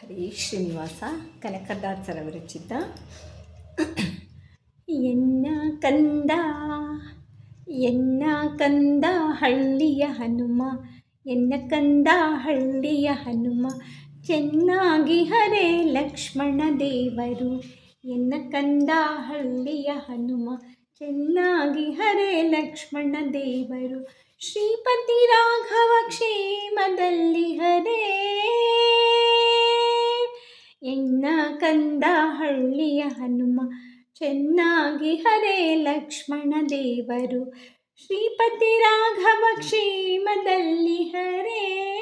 ಹರೇ ಶ್ರೀನಿವಾಸ, ಕನಕದಾಸರ ವಿರಚಿತ. ಎನ್ನ ಕಂದ ಎನ್ನ ಕಂದ ಹಳ್ಳಿಯ ಹನುಮ, ಎನ್ನ ಕಂದ ಹಳ್ಳಿಯ ಹನುಮ, ಚೆನ್ನಾಗಿ ಹರೇ ಲಕ್ಷ್ಮಣ ದೇವರು. ಎನ್ನ ಕಂದ ಹಳ್ಳಿಯ ಹನುಮ, ಚೆನ್ನಾಗಿ ಹರೇ ಲಕ್ಷ್ಮಣ ದೇವರು. ಶ್ರೀಪತಿ ರಾಘವ ಕ್ಷೇಮದಲ್ಲಿ ಹರೇ ಕಂದ ಹಳ್ಳಿಯ ಹನುಮ. ಚೆನ್ನಾಗಿ ಹರೇ ಲಕ್ಷ್ಮಣ ದೇವರು. ಶ್ರೀಪತಿ ರಾಘವ ಕ್ಷೇಮದಲ್ಲಿ ಹರೇ.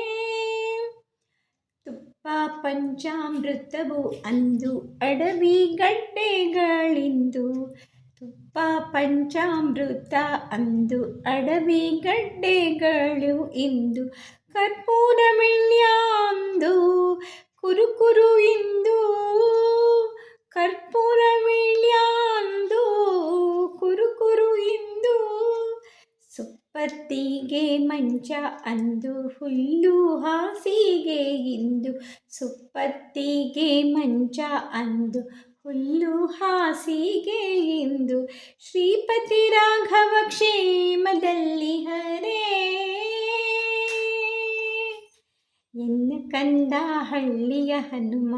ತುಪ್ಪ ಪಂಚಾಮೃತವು ಅಂದು ಅಡವಿ ಗಡ್ಡೆಗಳಿಂದು. ತುಪ್ಪ ಪಂಚಾಮೃತ ಅಂದು ಅಡವಿ ಗಡ್ಡೆಗಳು ಇಂದು. ಕರ್ಪೂರ ಮಿಳ್ಯಾಂದು. ಕುರುಕುರು ಇಂದು ಸುಪ್ಪತ್ತಿಗೆ ಮಂಚ ಅಂದು, ಹುಲ್ಲು ಹಾಸಿಗೆ ಇಂದು. ಸುಪ್ಪತ್ತಿಗೆ ಮಂಚ ಅಂದು, ಹುಲ್ಲು ಹಾಸಿಗೆ ಇಂದು. ಶ್ರೀಪತಿ ರಾಘವ ಕ್ಷೇಮದಲ್ಲಿ ಹರೇ. ಎನ್ನ ಕಂದ ಹಳ್ಳಿಯ ಹನುಮ,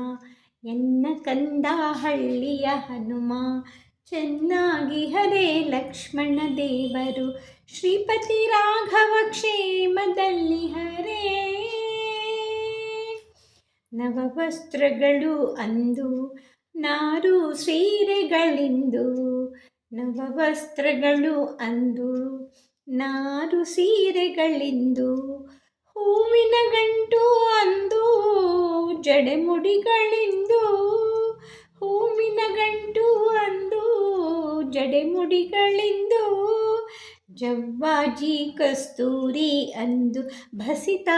ಎನ್ನ ಕಂದ ಹಳ್ಳಿಯ ಹನುಮ ಚೆನ್ನಾಗಿ ಹರೇ ಲಕ್ಷ್ಮಣ ದೇವರು. ಶ್ರೀಪತಿ ರಾಘವ ಕ್ಷೇಮದಲ್ಲಿ ಹರೇ. ನವವಸ್ತ್ರಗಳು ಅಂದು, ನಾರು ಸೀರೆಗಳಿಂದು. ನವವಸ್ತ್ರಗಳು ಅಂದು, ನಾರು ಸೀರೆಗಳಿಂದು. ಹೂವಿನ ಗಂಟು ಅಂದು, ಜಡೆಮುಡಿಗಳಿಂದು. ಹೂವಿನ ಗಂಟು ಜಡೆಮುಡಿಗಳಿಂದು ಜವ್ವಾಜಿ ಕಸ್ತೂರಿ ಅಂದು ಭಸಿತ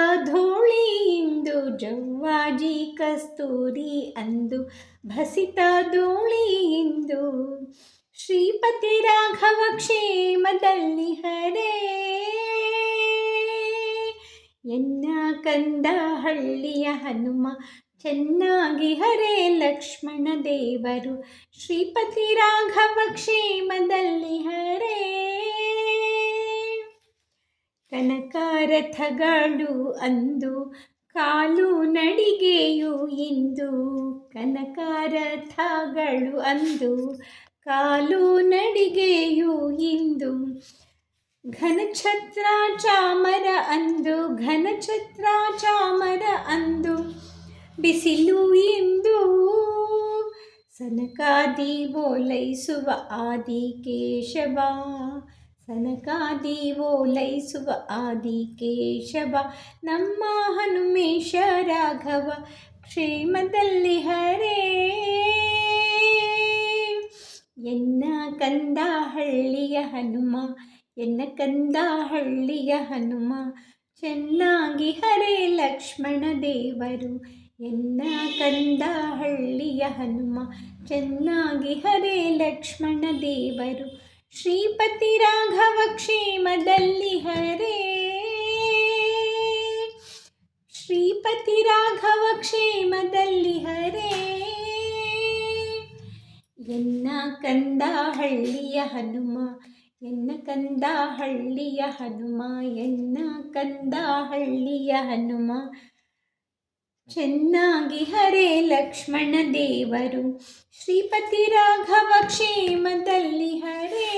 ಇಂದು ಜವ್ವಾಜಿ ಕಸ್ತೂರಿ ಅಂದು ಭಸಿತ ಇಂದು ಶ್ರೀಪತಿ ರಾಘವ ಕ್ಷೇಮದಲ್ಲಿ ಹರೇ. ಎನ್ನ ಕಂದ ಹಳ್ಳಿಯ ಹನುಮ ಚೆನ್ನಾಗಿ ಹರೇ ಲಕ್ಷ್ಮಣ ದೇವರು. ಶ್ರೀಪತಿ ರಾಘವ ಕ್ಷೇಮದಲ್ಲಿ ಕನಕರಥಗಳು ಅಂದು ಕಾಲು ನಡಿಗೆಯು ಇಂದು ಕನಕರಥಗಳು ಅಂದು ಕಾಲು ನಡಿಗೆಯು ಇಂದು ಘನಛತ್ರ ಚಾಮರ ಅಂದು ಘನಛತ್ರ ಚಾಮರ ಅಂದು ಬಿಸಿಲು ಇಂದು ಸನಕಾದಿ ಓಲೈಸುವ ಆದಿ ಕೇಶವ ಸನಕಾದಿ ಓಲೈಸುವ ಆದಿ ಕೇಶವ ನಮ್ಮ ಹನುಮೇಶ ರಾಘವ, ಕ್ಷೇಮದಲ್ಲಿ ಹರೇ. ಎನ್ನ ಕಂದ ಹಳ್ಳಿಯ ಹನುಮ, ಎನ್ನ ಕಂದ ಹಳ್ಳಿಯ ಹನುಮ, ಚೆನ್ನಾಗಿ ಹರೇ ಲಕ್ಷ್ಮಣ ದೇವರು. ಎನ್ನ ಕಂದ ಹಳ್ಳಿಯ ಹನುಮ, ಚೆನ್ನಾಗಿ ಹರೇ ಲಕ್ಷ್ಮಣ ದೇವರು. ಶ್ರೀಪತಿ ರಾಘವ ಕ್ಷೇಮದಲ್ಲಿ ಹರೇ. ಶ್ರೀಪತಿ ರಾಘವ ಕ್ಷೇಮದಲ್ಲಿ ಹರೇ. ಎನ್ನ ಕಂದ ಹಳ್ಳಿಯ ಹನುಮ, ಎನ್ನ ಕಂದ ಹಳ್ಳಿಯ ಹನುಮ, ಎನ್ನ ಕಂದ ಹಳ್ಳಿಯ ಹನುಮ ಚೆನ್ನಾಗಿ ಹರೇ ಲಕ್ಷ್ಮಣ ದೇವರು. ಶ್ರೀಪತಿ ರಾಘವ ಕ್ಷೇಮದಲ್ಲಿ ಹರೇ